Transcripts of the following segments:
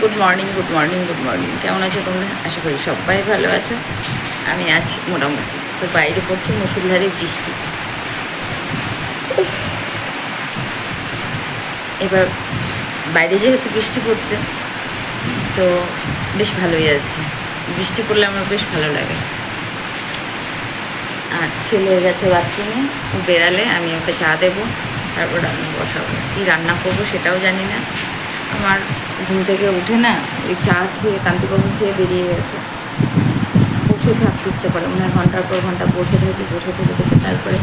Good morning good morning good morning কেমন আছো তোমরা? আশা করি সবাই ভালো আছো। আমি আছি মোটামুটি। তো বাইরে পড়ছে মুসুলধারে বৃষ্টি। এবার বাইরে যেহেতু বৃষ্টি পড়ছে, তো বেশ ভালোই আছে। বৃষ্টি পড়লে আমার বেশ ভালো লাগে। আর ছেলে গেছে বাথরুমে বেড়ালে আমি ওকে চা দেবো, তারপর রান্না বসাবো। কী রান্না করব সেটাও জানি না। আমার ঘুম থেকে উঠে না ওই চা খেয়ে কান্তিবাবু খেয়ে বেরিয়ে গেছে। বসে থাকতে ইচ্ছে করে মনে হয় ঘণ্টার পর ঘণ্টা বসে থাকি বসে থেকে থেকে তারপরে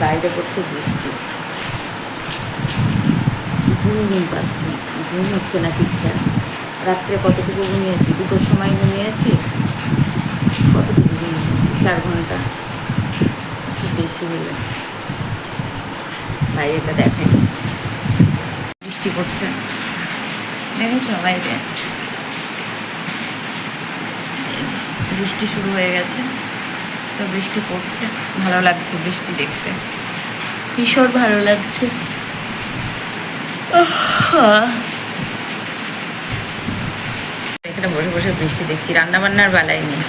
বাইরে পড়ছে বৃষ্টি। ঘুম ঘুম পাচ্ছে ঘুম হচ্ছে না ঠিকঠাক। রাত্রে কতটুকু ঘুমিয়েছি? দুটোর সময় ঘুমিয়েছি? কতটুকু ঘুমিয়েছি? চার ঘণ্টা। বেশি হলে। বাইরেটা দেখেন। বৃষ্টি পড়ছে। দেখেছ বাইরে। বৃষ্টি শুরু হয়ে গেছে। তো বৃষ্টি পড়ছে। ভালো লাগছে বৃষ্টি দেখতে। ভীষণ ভালো লাগছে। এখানে বসে বসে বৃষ্টি দেখছি। রান্নাবান্নার বেলায় নেই।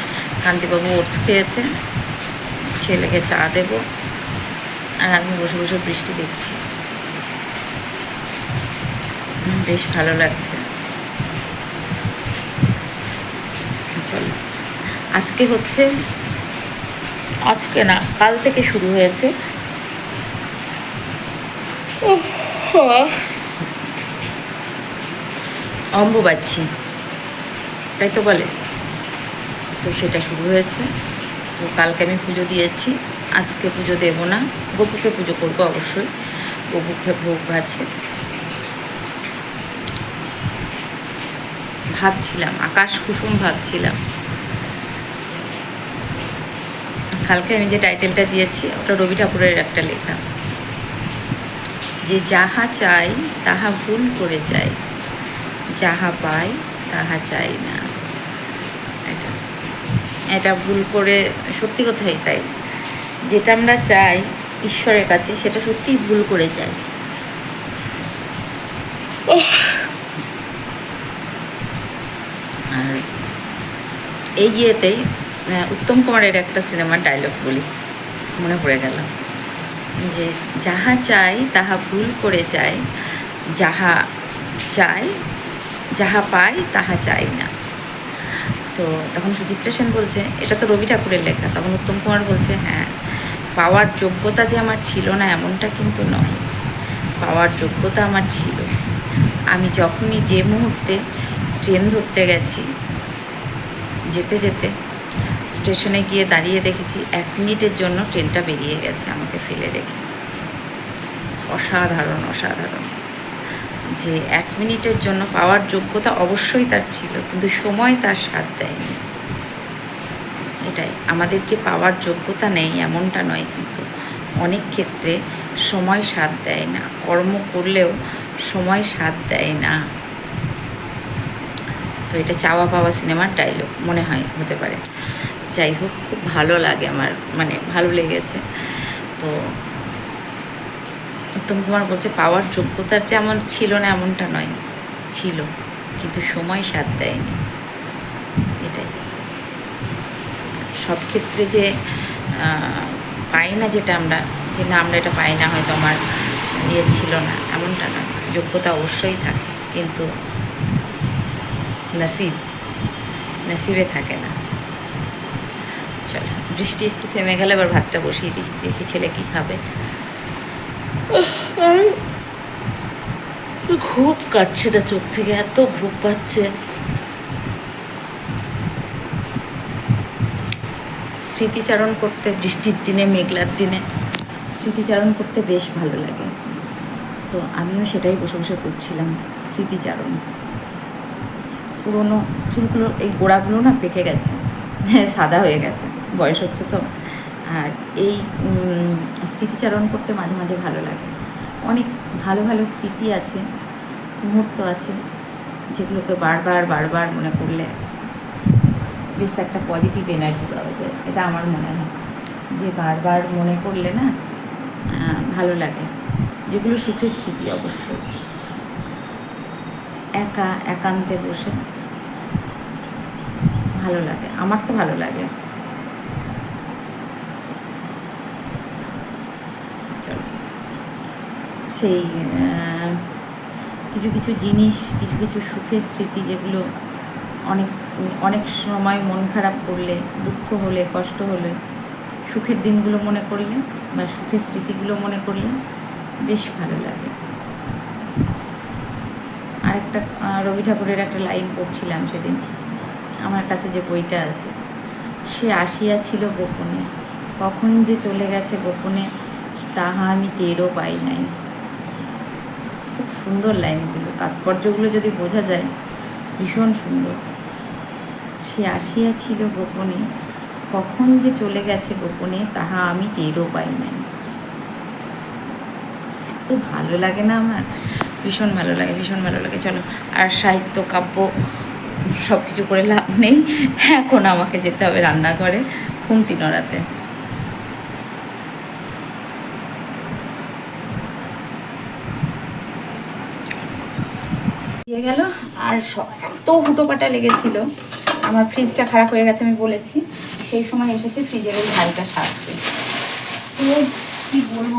কান্তিবাবু ওটস খেয়েছে। ছেলেকে চা দেবো। আর আমি বসে বসে বৃষ্টি দেখছি। বেশ ভালো লাগছে। চলো। আজকে হচ্ছে, আজকে না, কাল থেকে শুরু হয়েছে। অম্বুবাচী। তাই তো বলে। তো সেটা শুরু হয়েছে। তো কালকে আমি পুজো দিয়েছি। আজকে পুজো দেব না। গপুকে পুজো করব অবশ্যই। গপুকে ভোগ আছে। ভাবছিলাম, আকাশ কুসুম ভাবছিলাম। কালকে আমি যে টাইটেলটা দিয়েছি, ওটা রবি ঠাকুরের একটা লেখা। যে যাহা চাই, তাহা ভুল করে চাই যাহা পাই তাহা চাই না। এটা এটা ভুল করে, সত্যি কথাই তাই। যেটা আমরা চাই ঈশ্বরের কাছে সেটা সত্যিই ভুল করে চাই আর এই ইয়েতেই উত্তম কুমারের একটা সিনেমার ডায়লগ বলি, মনে পড়ে গেল। যে যাহা চাই তাহা ভুল করে চাই যাহা চাই যাহা পাই তাহা চাই না। তো তখন সুচিত্রা সেন বলছে, এটা তো রবি ঠাকুরের লেখা। তখন উত্তম কুমার বলছে হ্যাঁ পাওয়ার যোগ্যতা যে আমার ছিল না, এমনটা কিন্তু নয়। পাওয়ার যোগ্যতা আমার ছিল। আমি যখনই যে মুহূর্তে ট্রেন ধরতে গেছি, যেতে যেতে স্টেশনে গিয়ে দাঁড়িয়ে দেখেছি, এক মিনিটের জন্য ট্রেনটা বেরিয়ে গেছে আমাকে ফেলে রেখে। অসাধারণ অসাধারণ। যে এক মিনিটের জন্য পাওয়ার যোগ্যতা অবশ্যই তার ছিল, কিন্তু সময় তার সাথ দেয়নি। এটাই আমাদের যে পাওয়ার যোগ্যতা নেই, এমনটা নয় কিন্তু। অনেক ক্ষেত্রে সময় সাথ দেয় না। কর্ম করলেও সময় সাথ দেয় না। তো এটা চাওয়া পাওয়া সিনেমার ডায়লগ মনে হয়, হতে পারে। যাই হোক, খুব ভালো লাগে আমার মানে ভালো লেগেছে। তো উত্তম কুমার বলছে, পাওয়ার যোগ্যতার যে আমার ছিল না, এমনটা নয়। ছিল, কিন্তু সময় সাথ দেয়নি এটাই সব ক্ষেত্রে যে পাই না যেটা আমরা, যে না, আমরা এটা পাই না, হয়তো আমার ইয়ে ছিল না, এমনটা না। যোগ্যতা অবশ্যই থাকে, কিন্তু নসিব, নসিবে থাকে না। চলো, বৃষ্টি একটু থেমে গেলে, এবার ভাতটা বসিয়ে দিই, দেখি ছেলে কি খাবে। ঘুম কাটছে না চোখ থেকে, এত ঘুম পাচ্ছে। স্মৃতিচারণ করতে, বৃষ্টির দিনে, মেঘলার দিনে স্মৃতিচারণ করতে বেশ ভালো লাগে। তো আমিও সেটাই বসে বসে করছিলাম, স্মৃতিচারণ। পুরোনো চুলগুলো, এই গোড়াগুলো না পেকে গেছে হ্যাঁ সাদা হয়ে গেছে, বয়স হচ্ছে তো। আর এই স্মৃতিচারণ করতে মাঝে মাঝে ভালো লাগে। অনেক ভালো ভালো স্মৃতি আছে, মুহূর্ত আছে, যেগুলোকে বারবার বারবার মনে করলে বেশ একটা পজিটিভ এনার্জি পাওয়া যায়। এটা আমার মনে হয়। যে বারবার মনে করলে না ভালো লাগে। যেগুলো সুখের স্মৃতি অবশ্যই। একা, একান্তে বসে ভালো লাগে। আমার তো ভালো লাগে। সেই কিছু কিছু জিনিস, কিছু কিছু সুখের স্মৃতি যেগুলো অনেক অনেক সময় মন খারাপ করলে, দুঃখ হলে, কষ্ট হলে, সুখের দিনগুলো মনে করলে বা সুখের স্মৃতিগুলো মনে করলে বেশ ভালো লাগে। আরেকটা রবি ঠাকুরের একটা লাইন পড়ছিলাম সেদিন। আমার কাছে যে বইটা আছে, সে আসিয়া ছিল গোপনে, কখন যে চলে গেছে গোপনে, তাহা আমি টেরও পাই নাই। খুব সুন্দর লাইনগুলো, তাৎপর্যগুলো যদি বোঝা যায়, ভীষণ সুন্দর। সে আসিয়া ছিল গোপনে, কখন যে চলে গেছে গোপনে তাহা আমি টেরও পাই নাই। এত ভালো লাগে না আমার? ভীষণ ভালো লাগে, ভীষণ ভালো লাগে। চলো, আর সাহিত্য, কাব্য সব কিছু করে লাভ নেই। এখন আমাকে যেতে হবে রান্নাঘরে খুমতি নড়াতে দিয়ে গেল, আর এত হুটোপাটা লেগেছিল। আমার ফ্রিজটা খারাপ হয়ে গেছে, আমি বলেছি। সেই সময় এসেছে ফ্রিজের ওই ভাইটা সারতে। তো কি বলব?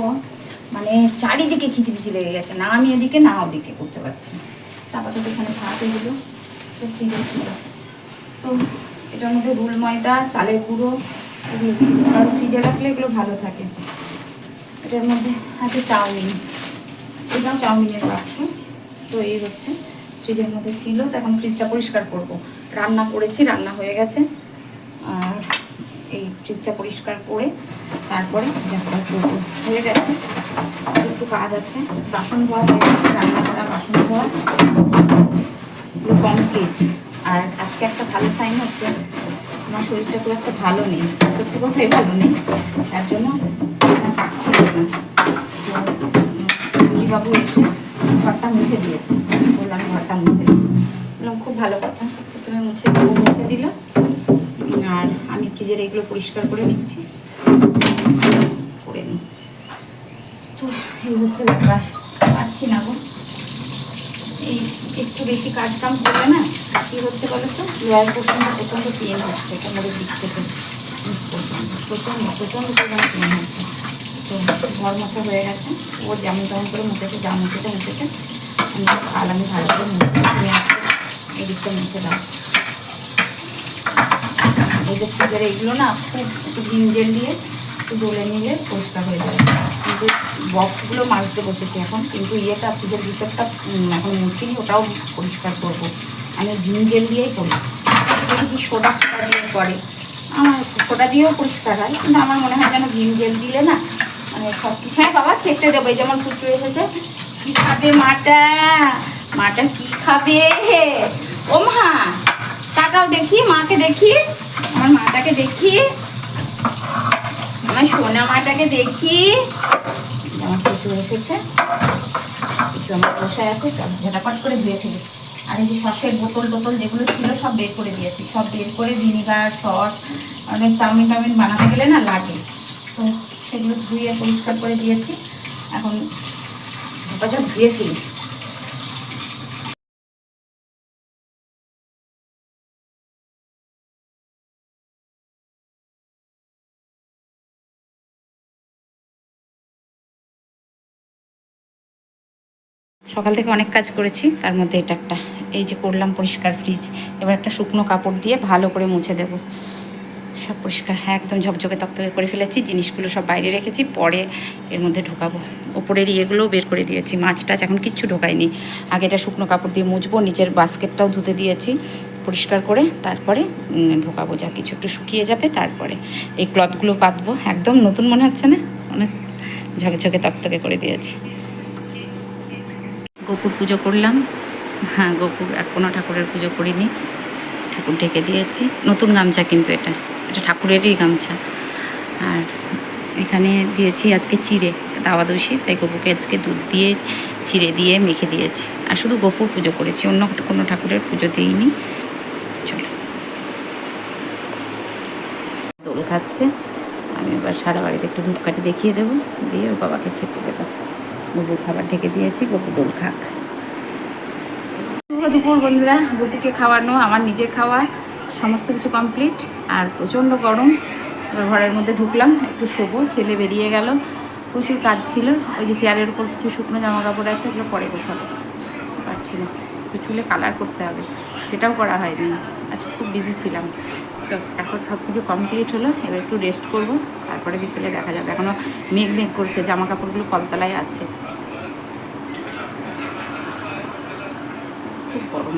মানে চারিদিকে খিচিবিচি লেগে গেছে, না আমি এদিকে, না ওদিকে করতে পারছি। তারপর তো এখানে ভাত এগুলো তো ফ্রিজে ছিল তো এটার মধ্যে রুল ময়দা, চালের গুঁড়ো, এগুলো ছিল। আর ফ্রিজে রাখলে এগুলো ভালো থাকে। এটার মধ্যে আছে চাউমিন। এটাও চাউমিনের বাক্স। তো এই হচ্ছে, ফ্রিজের মধ্যে ছিল, তো এখন ফ্রিজটা পরিষ্কার করব। রান্না করেছি, রান্না হয়ে গেছে। আর এই ফ্রিজটা পরিষ্কার করে তারপরে হয়ে গেছে। একটু কাজ আছে। বাসন ধোয়া হয়ে গেছে। রান্না করা বাসন ধোয়া। পুরো কমপ্লিট আর আজকে একটা ভালো সাইন হচ্ছে, আমার শরীরটা খুব একটা ভালো নেই। সত্যি কথাই ভালো নেই। তার জন্য তো বাবু এসে ঘরটা মুছে দিয়েছে। বললাম ঘরটা মুছে দিই। বললাম, খুব ভালো কথা। মুছে দেবো মুছে দিল। আর আমি ফ্রিজের এগুলো পরিষ্কার করে নিচ্ছি। করে নিই তো এই হচ্ছে ব্যাপার। পারছি না গো। এই একটু বেশি কাজ কাম করলে না, কি হচ্ছে বলো তো? লোয়ার প্রচণ্ড প্রচণ্ড পেন হচ্ছে কোমরের দিক থেকে। প্রচণ্ড প্রচণ্ড পরিমাণে পেন হচ্ছে। তো ঘর মোছা হয়ে গেছে। ও যেমন তেমন করে মুছেছে, যা মুছেছে মুছেছে। আমি আমি ভালো করে মুছে তুমি আজকে এই দিকটা মুছে দাও। এই যে ফ্রিজের এইগুলো না খুব একটু ভিম জেল দিয়ে একটু ডলে নিলে পরিষ্কার হয়ে যাবে কিন্তু বক্সগুলো মাজতে বসেছি এখন, কিন্তু ইয়েটা ফ্রিজের ভিতরটা এখন মুছিনি, ওটাও পরিষ্কার করব। আমি ভিম জেল দিয়েই করি দেখি সোডা ফোটা দিয়ে করে, আমার সোডা দিয়েও পরিষ্কার হয়, কিন্তু আমার মনে হয় যেন ভিম জেল দিলে না মানে সব কিছু হ্যাঁ বাবা, খেতে দেবো, এই যেমন পুটু এসেছে, কি খাবে মাটা? মাটা কি খাবে? ও মা তাকাও দেখি, মাকে দেখি। আমার মাটাকে দেখি। আমার সোনা মাটাকে দেখি। আমার কিছু এসেছে। কিছু আমার বসে আছে ঝটাপট করে ধুয়ে ফেলি। আর এই যে সসের বোতল টোতল যেগুলো ছিল, সব বের করে দিয়েছি। সব বের করে ভিনিগার, সস অনেক চাউমিন টাউমিন বানাতে গেলে না লাগে। তো সেগুলো ধুয়ে পরিষ্কার করে দিয়েছি। এখন ঝটাঝট ধুয়ে ফেলি। সকাল থেকে অনেক কাজ করেছি, তার মধ্যে এটা একটা। এই যে করলাম পরিষ্কার ফ্রিজ এবার একটা শুকনো কাপড় দিয়ে ভালো করে মুছে দেব। সব পরিষ্কার হ্যাঁ একদম ঝকঝকে তকতকে করে ফেলেছি, জিনিসগুলো সব বাইরে রেখেছি, পরে এর মধ্যে ঢোকাবো। ওপরের ইয়েগুলোও বের করে দিয়েছি, মাছ টাছ এখন কিচ্ছু ঢোকায়নি। আগে এটা শুকনো কাপড় দিয়ে মুছবো, নিচের বাস্কেটটাও ধুতে দিয়েছি পরিষ্কার করে, তারপরে ঢোকাবো যা কিছু। একটু শুকিয়ে যাবে, তারপরে এই ক্লথগুলো পাতবো একদম নতুন মনে হচ্ছে না? অনেক ঝকঝকে তকতকে করে দিয়েছি। গোপুর পুজো করলাম। হ্যাঁ গোপুর আর কোনো ঠাকুরের পুজো করিনি। ঠাকুর ঢেকে দিয়েছি। নতুন গামছা কিন্তু এটা। এটা ঠাকুরেরই গামছা। আর এখানে দিয়েছি আজকে চিড়ে দাওয়া দোষী। তাই গোপুকে আজকে দুধ দিয়ে চিড়ে দিয়ে মেখে দিয়েছি। আর শুধু গোপুর পুজো করেছি, অন্য কোনো ঠাকুরের পুজো দিইনি। চলো। দোল খাচ্ছে। আমি এবার সারা বাড়িতে একটু ধূপকাঠি দেখিয়ে দেবো। দিয়ে ওর বাবাকে খেতে দেবো। গপুর খাবার ঢেকে দিয়েছি গপু দোল খাক। দুপুর বন্ধুরা, গপুকে খাওয়ানো আমার নিজে খাওয়া, সমস্ত কিছু কমপ্লিট আর প্রচণ্ড গরম। ঘরের মধ্যে ঢুকলাম, একটু শোবো, ছেলে বেরিয়ে গেল। প্রচুর কাজ ছিল, ওই যে চেয়ারের উপর কিছু শুকনো জামা কাপড় আছে, ওগুলো পরে গোছাবো। পারছি না একটু চুলে কালার করতে হবে, সেটাও করা হয়নি। আজ খুব বিজি ছিলাম। তো এখন সব কিছু কমপ্লিট হলো, এবার একটু রেস্ট করব, তারপরে বিকেলে দেখা যাবে। এখনও মেঘ মেঘ করছে জামা কাপড়গুলো কলতলায় আছে। খুব গরম।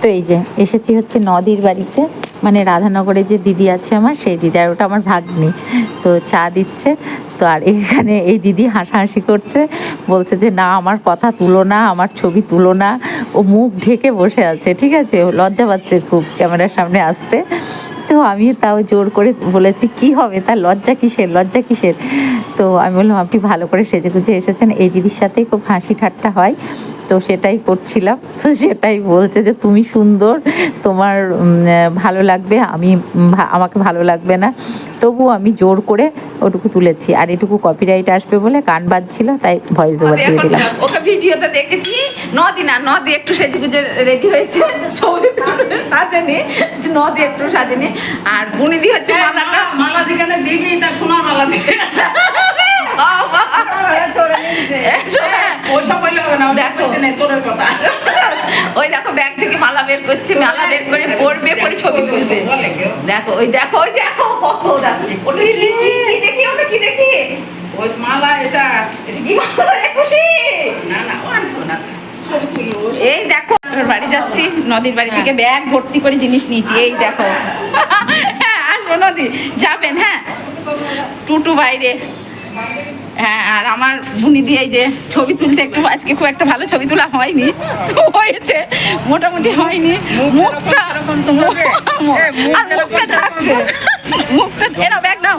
তো এই যে, এসেছি হচ্ছে নদীর বাড়িতে। মানে রাধানগরে যে দিদি আছে আমার, সেই দিদি, আর ওটা আমার ভাগ্নি। তো চা দিচ্ছে, তো আর এখানে এই দিদি হাসাহাসি করছে, বলছে যে, না, আমার কথা তুলো না, আমার ছবি তুলো না। ও মুখ ঢেকে বসে আছে, ঠিক আছে? লজ্জা পাচ্ছে খুব ক্যামেরার সামনে আসতে। তো আমি তাও জোর করে বলেছি, কি হবে? তার লজ্জা কিসের? লজ্জা কিসের? তো আমি বললাম, আপনি ভালো করে সেজে গুজে এসেছেন। এই দিদির সাথেই খুব হাসি ঠাট্টা হয়। তো সেটাই করছিলাম। তো সেটাই বলছে যে তুমি সুন্দর তোমার ভালো লাগবে আমি আমাকে ভালো লাগবে না। তবু আমি জোর করে ওটুকু তুলেছি। আর এটুকু কপিরাইট আসবে বলে গান বাজছিল তাই ভয়েস ওভার দিয়ে দিলাম। ওকে ভিডিওতে দেখেছি নদি না নদি একটু সেজে গুজে রেডি হয়েছে ছবি সাজেনি নদি একটু সাজেনি। আর বুনিদি হচ্ছে মালাটা। মালা যেখানে দিবি তা সোনার মালা দিবি ওই দেখো ব্যাগ থেকে মালা বের করছে মালা বের করে পড়বে পরে ছবি তুলবে। দেখো ওই দেখো ওই দেখো কত দেখো ওটা কি কি দেখি ওটা কি দেখি? ওই মালা এটা। এটা কি মালা? খুশি? না না ও না। ছবি তুলবো ও এই দেখো বাড়ি যাচ্ছি নদীর বাড়ি থেকে ব্যাগ ভর্তি করে জিনিস নিয়েছি এই দেখো। হ্যাঁ আসব নদী যাবেন হ্যাঁ। টুটু বাইরে। হ্যাঁ আর আমার বুনি দিয়ে যে ছবি তুলতে একটু আজকে খুব একটা ভালো ছবি তোলা হয়নি। হয়েছে মোটামুটি হয়নি। মুখটা আর মুখটা মুখটা এনাও ব্যাগ নাও।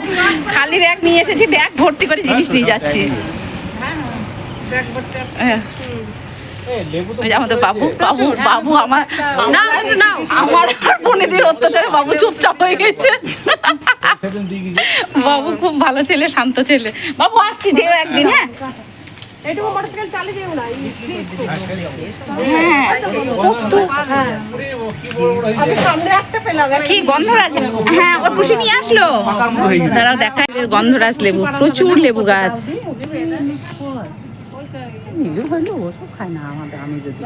খালি ব্যাগ নিয়ে এসেছি ব্যাগ ভর্তি করে জিনিস নিয়ে যাচ্ছি। হ্যাঁ। আমাদের বাবু বাবু বাবু আমার আমার আর বোনেদের অত্যাচারে বাবু চুপচাপ হয়ে গেছে। বাবু খুব ভালো ছেলে শান্ত ছেলে। বাবু আসছি যেও একদিন হ্যাঁ। হ্যাঁ, কত- কি গন্ধরাজ? হ্যাঁ ও টুসি নিয়ে আসলো। তারাও দেখা গন্ধরাজ লেবু। প্রচুর লেবু গাছ। নিজের হইল ওসব খায় না আমাদের আমি যদি।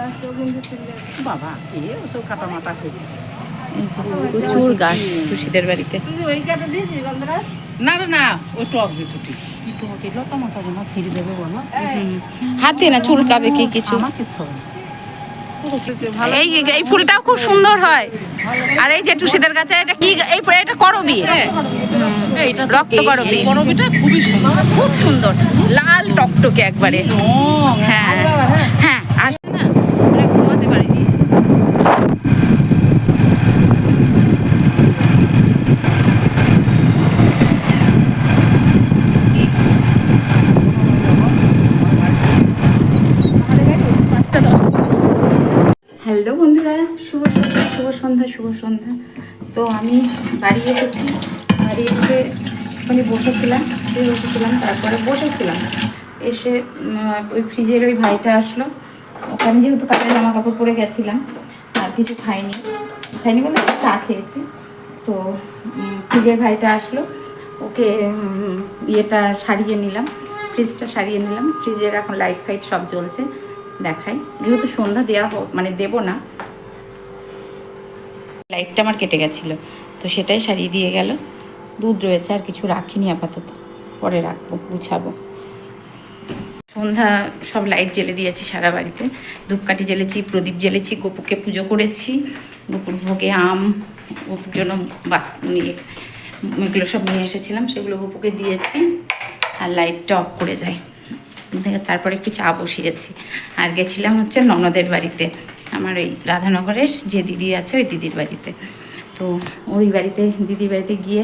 বাবা এ ওসব কাটা মাটা খেয়েছি প্রচুর গাছ টুসিদের বাড়িতে। না না না ওই টক বিছুটি কি টক এলো তো মাথা গোনা ছিঁড়ে দেবে বলো? হাতে না চুলকাবে কি কিছু? আমার কিচ্ছু না। এই এই ফুলটাও খুব সুন্দর হয়। আর এই যে টুসিদের কাছে এটা কি এই এটা করবি? রক্ত এই- করবি। করবিটা খুবই সুন্দর। খুব সুন্দর। লাল টকটকে একবারে। হ্যাঁ। হ্যাঁ। আসবে না ঘুমাতে পারিনি হ্যালো বন্ধুরা, শুভ সন্ধ্যা শুভ সন্ধ্যা শুভ সন্ধ্যা। তো আমি বাড়ি এসেছি, বাড়ি এসে ওখানে বসেছিলাম। শুয়ে বসেছিলাম, তারপরে বসেছিলাম। এসে ওই ফ্রিজের ওই ভাইটা আসলো। ওখানে যেহেতু কাজে জামা কাপড় পরে গেছিলাম, আর কিছু খাইনি। খাইনি বলতে চা খেয়েছি। তো ফ্রিজের ভাইটা আসলো। ওকে ইয়েটা সারিয়ে নিলাম, ফ্রিজটা সারিয়ে নিলাম। ফ্রিজের এখন লাইট ফাইট সব জ্বলছে, দেখাই। যেহেতু সন্ধ্যা দেওয়া হোক মানে দেবো না। লাইটটা আমার কেটে গেছিল, তো সেটাই সারিয়ে দিয়ে গেল। দুধ রয়েছে, আর কিছু রাখিনি আপাতত। পরে রাখব, গুছাবো। সন্ধ্যা সব লাইট জ্বেলে দিয়েছি সারা বাড়িতে। ধূপকাঠি জ্বেলেছি, প্রদীপ জ্বেলেছি, গপুকে পুজো করেছি গপুর ভোগে আম, গপুর জন্য বা এগুলো সব নিয়ে এসেছিলাম, সেগুলো গপুকে দিয়েছি আর লাইটটা অফ করে দিয়ে তারপরে একটু চা বসিয়েছি আর গেছিলাম হচ্ছে ননদের বাড়িতে, আমার ওই রাধানগরের যে দিদি আছে ওই দিদির বাড়িতে। তো ওই বাড়িতে, দিদির বাড়িতে গিয়ে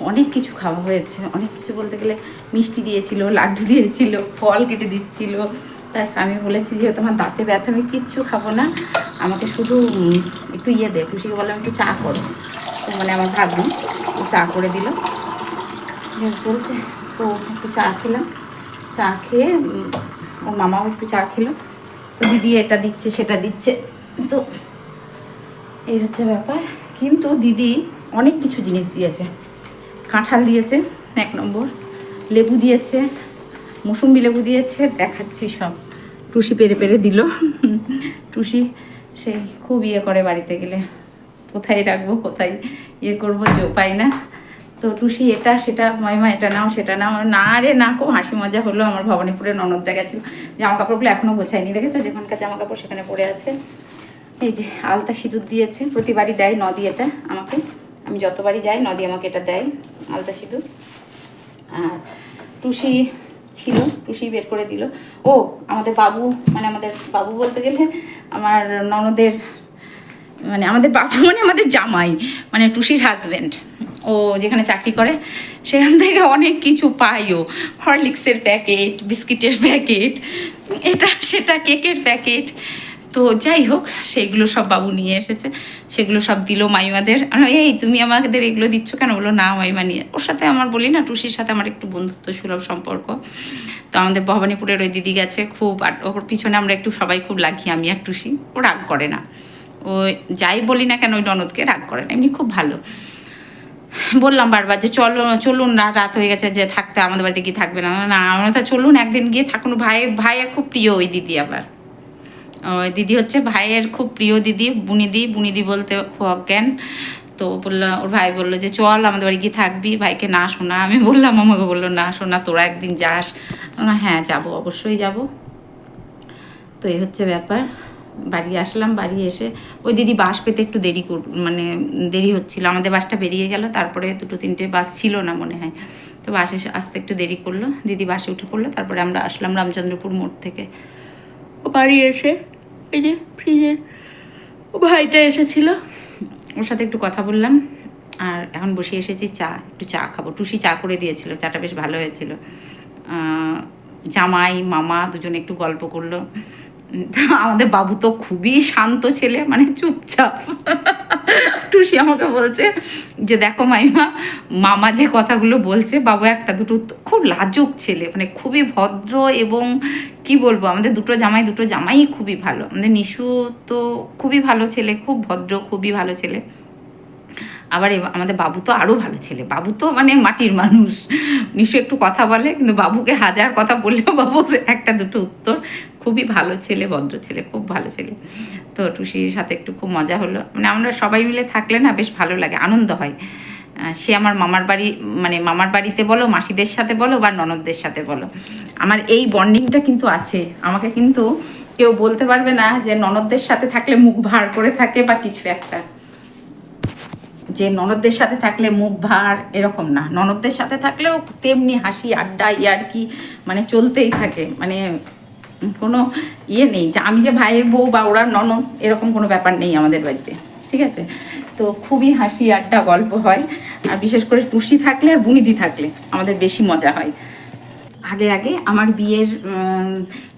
অনেক কিছু খাওয়া হয়েছে। অনেক কিছু বলতে গেলে মিষ্টি দিয়েছিল, লাড্ডু দিয়েছিল, ফল কেটে দিচ্ছিল। তাই আমি বলেছি যেহেতু আমার দাঁতে ব্যথা, আমি কিচ্ছু খাব না। আমাকে শুধু একটু ইয়ে দে। খুশিকে বললাম, একটু চা করো। তো মানে আমার ও চা করে দিল। চলছে। তো একটু চা খেলাম। চা খেয়ে ওর মামাও একটু চা খেলো। তো দিদি এটা দিচ্ছে, সেটা দিচ্ছে। তো এই হচ্ছে ব্যাপার। কিন্তু দিদি অনেক কিছু জিনিস দিয়েছে। কাঁঠাল দিয়েছে, এক নম্বর। লেবু দিয়েছে, মৌসুম্বি লেবু দিয়েছে, দেখাচ্ছি সব। টুসি পেরে পেরে দিল। টুসি সেই খুব ইয়ে করে বাড়িতে গেলে। কোথায় রাখব, কোথায় ইয়ে করব পাই না। তো টুসি, এটা, সেটা মাইমা এটা নাও, সেটা নাও। না রে, না খুব হাসি মজা হলো। আমার ভবানীপুরে ননদটা গেছিল জামা কাপড়গুলো এখনও গোছায়নি, দেখেছ? যেখানকার জামা কাপড় সেখানে পড়ে আছে। এই যে, আলতা সিঁদুর দিয়েছে। প্রতিবারই দেয় নদী এটা আমাকে। আমি যতবারই যাই, নদী আমাকে এটা দেয় আলতা সিঁদুর। আর টুসি ছিল, টুসি বের করে দিল। ও, আমাদের বাবু মানে আমাদের বাবু বলতে গেলে আমার ননদের মানে আমাদের বাবু মানে আমাদের জামাই মানে টুসির হাজব্যান্ড ও যেখানে চাকরি করে, সেখান থেকে অনেক কিছু পাইও হরলিক্সের প্যাকেট বিস্কিটের প্যাকেট এটা, সেটা কেকের প্যাকেট তো যাই হোক, সেগুলো সব বাবু নিয়ে এসেছে। সেগুলো সব দিল মাইমাদের। এই তুমি আমাদের এগুলো দিচ্ছ কেন? বলো না মাইমা নিয়ে। ওর সাথে আমার বলি না, টুসির সাথে আমার একটু বন্ধুত্ব সুলভ সম্পর্ক। তো আমাদের ভবানীপুরের ওই দিদি গেছে খুব আর ওর পিছনে আমরা একটু সবাই খুব লাগি, আমি আর টুসি। ও রাগ করে না। ও যাই বলি না কেন, ওই ননদকে রাগ করে না, এমনি খুব ভালো। বললাম বারবার যে, চলো, চলুন না রাত হয়ে গেছে, যে থাকতে, আমাদের বাড়িতে গিয়ে থাকবে না। না, আমরা তো চলুন, একদিন গিয়ে থাকুন। ভাই ভাইয়ের খুব প্রিয় ওই দিদি আবার। দিদি হচ্ছে ভাইয়ের খুব প্রিয় দিদি বুনিদি বুনিদি বলতে খুব অজ্ঞান। তো বলল ওর ভাই বলল যে চল আমাদের বাড়ি গিয়ে থাকবি। ভাইকে না শোনা। আমি বললাম আমাকে বলল না শোনা তোরা একদিন যাস। বললাম, হ্যাঁ যাব অবশ্যই যাব। তো এই হচ্ছে ব্যাপার। বাড়ি আসলাম বাড়ি এসে ওই দিদি বাস পেতে একটু দেরি কর মানে দেরি হচ্ছিল। আমাদের বাসটা বেরিয়ে গেল তারপরে দুটো তিনটে বাস ছিল না মনে হয়। তো বাস এসে আসতে একটু দেরি করল। দিদি বাসে উঠে পড়ল তারপরে আমরা আসলাম রামচন্দ্রপুর মোড় থেকে। বাড়ি এসে এই যে ফ্রিজের ভাইটা এসেছিল। ওর সাথে একটু কথা বললাম, আর এখন বসে এসেছি চা, একটু চা খাব। টুসি চা করে দিয়েছিল, চাটা বেশ ভালো হয়েছিল। জামাই, মামা দুজনে একটু গল্প করল। আমাদের বাবু তো খুবই শান্ত ছেলে মানে চুপচাপ। টুসি আমাকে বলছে যে, দেখো মাইমা, মামা যে কথাগুলো বলছে, বাবু একটা দুটো খুব লাজুক ছেলে মানে খুবই ভদ্র এবং কি বলব, আমাদের দুটো জামাই দুটো জামাই খুবই ভালো। আমাদের নিশু তো খুবই ভালো ছেলে, খুব ভদ্র, খুবই ভালো ছেলে। আবার আমাদের বাবু তো আরও ভালো ছেলে। বাবু তো মানে মাটির মানুষ। নিশ্চয় একটু কথা বলে, কিন্তু বাবুকে হাজার কথা বললেও বাবুর একটা দুটো উত্তর। খুবই ভালো ছেলে, ভদ্র ছেলে, খুব ভালো ছেলে। তো টুসির সাথে একটু খুব মজা হলো। মানে আমরা সবাই মিলে থাকলে না বেশ ভালো লাগে, আনন্দ হয়। সে আমার মামার বাড়ি মানে মামার বাড়িতে বলো, মাসিদের সাথে বলো বা ননদদের সাথে বলো। আমার এই বন্ডিংটা কিন্তু আছে। আমাকে কিন্তু কেউ বলতে পারবে না যে ননদদের সাথে থাকলে মুখ ভার করে থাকে বা কিছু একটা। যে ননদদের সাথে থাকলে মুখ ভার এরকম না। ননদদের সাথে থাকলেও তেমনি হাসি, আড্ডা ইয়ার কি মানে চলতেই থাকে। মানে কোনো ইয়ে নেই। যে আমি যে ভাইয়ের বউ বা ওরা ননদ এরকম কোনো ব্যাপার নেই আমাদের বাড়িতে। ঠিক আছে? তো খুবই হাসি, আড্ডা, গল্প হয়। আর বিশেষ করে টুসি থাকলে আর বুনিদি থাকলে আমাদের বেশি মজা হয়। আগে আগে আমার বিয়ের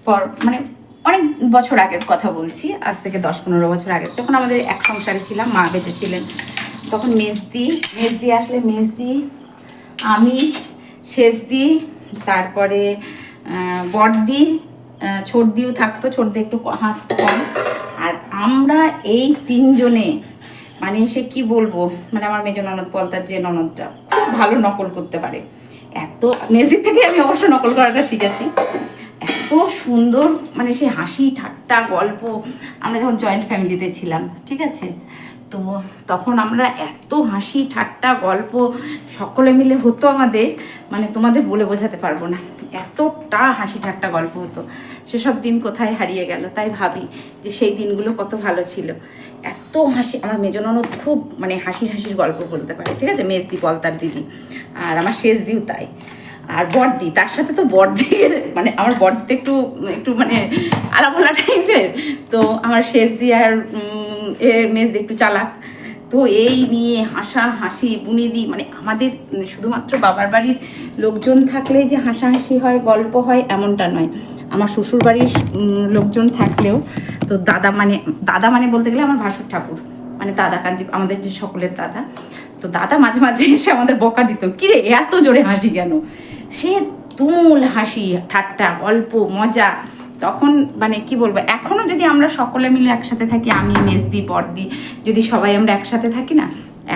পর মানে অনেক বছর আগের কথা বলছি। আজ থেকে দশ পনেরো বছর আগে যখন আমাদের এক সংসারে ছিলাম, মা বেঁচে ছিলেন। তখন মেজদি মেজদি আসলে মেজদি, আমি শেষদি তারপরে বড়দি ছোটদিও থাকতো ছোটদি একটু ক- হাসতো কম। আর আমরা এই তিনজনে মানে সে কি বলব মানে আমার মেজ ননদ পলতার যে ননদটা, খুব ভালো নকল করতে পারে। এত মেজির থেকে আমি অবশ্য নকল করাটা শিখেছি। এত সুন্দর মানে সে হাসি, ঠাট্টা, গল্প, আমরা যখন জয়েন্ট ফ্যামিলিতে ছিলাম, ঠিক আছে? তো তখন আমরা এত হাসি, ঠাট্টা, গল্প, সকলে মিলে হতো আমাদের মানে তোমাদের বলে বোঝাতে পারব না। এতটা হাসি, ঠাট্টা, গল্প হতো। সেসব দিন কোথায় হারিয়ে গেল তাই ভাবি যে সেই দিনগুলো কত ভালো ছিল। এত হাসি, আমার মেজ ননদ খুব মানে হাসির হাসির গল্প বলতে পারে, ঠিক আছে? মেজদি, পলতার দিদি, আর আমার শেষ দিও তাই। আর বড়দি, তার সাথে তো বড়দি মানে আমার বড়দি একটু একটু মানে আলাপলা টাইপের। তো আমার শেষ দিয়ে আর উম, এ মেজদি একটু চালাক। তো এই নিয়ে হাসা হাসি বুনিদি মানে আমাদের শুধুমাত্র বাবার বাড়ির লোকজন থাকলেই যে হাসাহাসি হয় গল্প হয় এমনটা নয়। আমার শ্বশুর বাড়ির লোকজন থাকলেও তো দাদা মানে দাদা মানে বলতে গেলে আমার ভাসুর ঠাকুর। মানে দাদা কান্দি আমাদের যে সকলের দাদা। তো দাদা মাঝে মাঝে এসে আমাদের বকা দিত কিরে এত জোরে হাসি কেন? সে তুমুল হাসি ঠাট্টা গল্প মজা। তখন মানে কি বলব, এখনও যদি আমরা সকলে মিলে একসাথে থাকি, আমি মেজদি বর্দি যদি সবাই আমরা একসাথে থাকি না,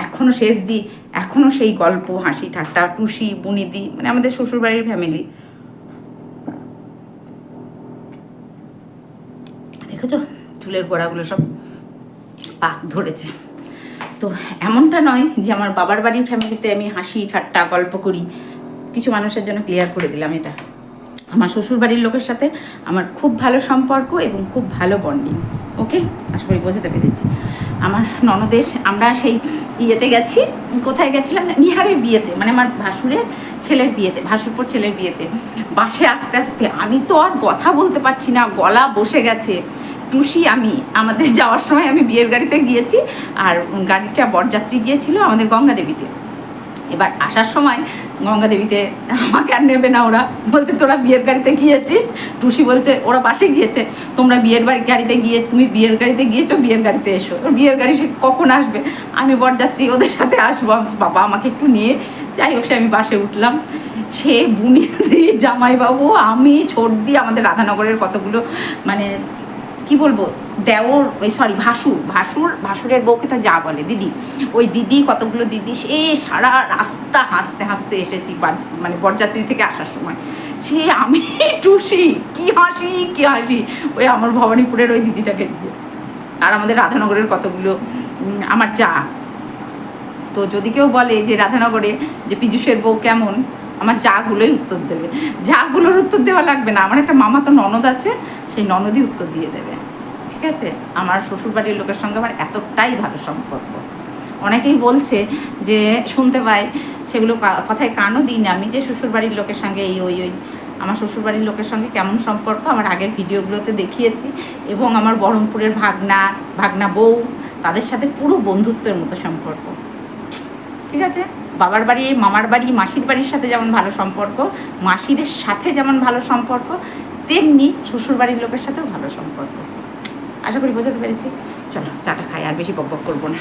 এখনও শেষ দি, এখনও সেই গল্প, হাসি, ঠাট্টা, টুসি বুনিদি মানে আমাদের শ্বশুরবাড়ির ফ্যামিলি দেখেছ? চুলের গোড়াগুলো সব পাক ধরেছে। তো এমনটা নয় যে আমার বাবার বাড়ির ফ্যামিলিতে আমি হাসি, ঠাট্টা, গল্প করি। কিছু মানুষের জন্য ক্লিয়ার করে দিলাম এটা। আমার শ্বশুর বাড়ির লোকের সাথে আমার খুব ভালো সম্পর্ক এবং খুব ভালো বন্ডিং, ওকে? আশা করি বোঝাতে পেরেছি। আমার ননদেশ আমরা সেই ইয়েতে গেছি, কোথায় গেছিলাম? নিহারের বিয়েতে মানে আমার ভাসুরের ছেলের বিয়েতে, ভাসুরপুর ছেলের বিয়েতে। বাসে আস্তে আস্তে, আমি তো আর কথা বলতে পারছি না, গলা বসে গেছে। টুসি, আমি, আমাদের যাওয়ার সময় আমি বিয়ের গাড়িতে গিয়েছি, আর গাড়িটা বরযাত্রী গিয়েছিল আমাদের গঙ্গা দেবীতে এবার আসার সময় গঙ্গা দেবীতে আমাকে আর নেবে না ওরা। বলছে, তোরা বিয়ের গাড়িতে গিয়েছিস টুসি বলছে, ওরা বাসে গিয়েছে। তোমরা বিয়ের বাড়ি, গাড়িতে গিয়ে, তুমি বিয়ের গাড়িতে গিয়েছো, বিয়ের গাড়িতে এসো। ওর বিয়ের গাড়ি সে কখন আসবে? আমি বরযাত্রী, ওদের সাথে আসব। বাবা, আমাকে একটু নিয়ে। যাই হোক, সে আমি বাসে উঠলাম। সে বুনি দিয়ে জামাইবাবু, আমি, ছোট দিয়ে আমাদের রাধানগরের কতগুলো মানে কি বলব? দেওর ওই সরি ভাসুর ভাসুর, ভাসুরের বউকে তো যা বলে, দিদি। ওই দিদি, কতগুলো দিদি, সে সারা রাস্তা হাসতে হাসতে এসেছি মানে বরযাত্রী থেকে আসার সময়। সে আমি টুসি, কি হাসি কি হাসি। ওই আমার ভবানীপুরের ওই দিদিটাকে দিয়ে। আর আমাদের রাধানগরের কতগুলো আমার যা। তো যদি কেউ বলে যে রাধানগরে যে পীযুষের বউ কেমন, আমার যাগুলোই উত্তর দেবে। যাগুলোর উত্তর দেওয়া লাগবে না। আমার একটা মামা তো ননদ আছে, সেই ননদই উত্তর দিয়ে দেবে। ঠিক আছে আমার শ্বশুরবাড়ির লোকের সঙ্গে আমার এতটাই ভালো সম্পর্ক। অনেকেই বলছে যে, শুনতে পাই সেগুলো কথায় কানও দিই না। আমি যে শ্বশুরবাড়ির লোকের সঙ্গে এই, ওই ওই, আমার শ্বশুরবাড়ির লোকের সঙ্গে কেমন সম্পর্ক, আমার আগের ভিডিওগুলোতে দেখিয়েছি এবং আমার বহরমপুরের ভাগনা ভাগনা বউ, তাদের সাথে পুরো বন্ধুত্বের মতো সম্পর্ক। ঠিক আছে? বাবার বাড়ি, মামার বাড়ি, মাসির বাড়ির সাথে যেমন ভালো সম্পর্ক, মাসিদের সাথে যেমন ভালো সম্পর্ক, তেমনি শ্বশুরবাড়ির লোকের সাথেও ভালো সম্পর্ক। আশা করি বোঝাতে পেরেছি। চলো চাটা খাই আর বেশি বক বক করব না।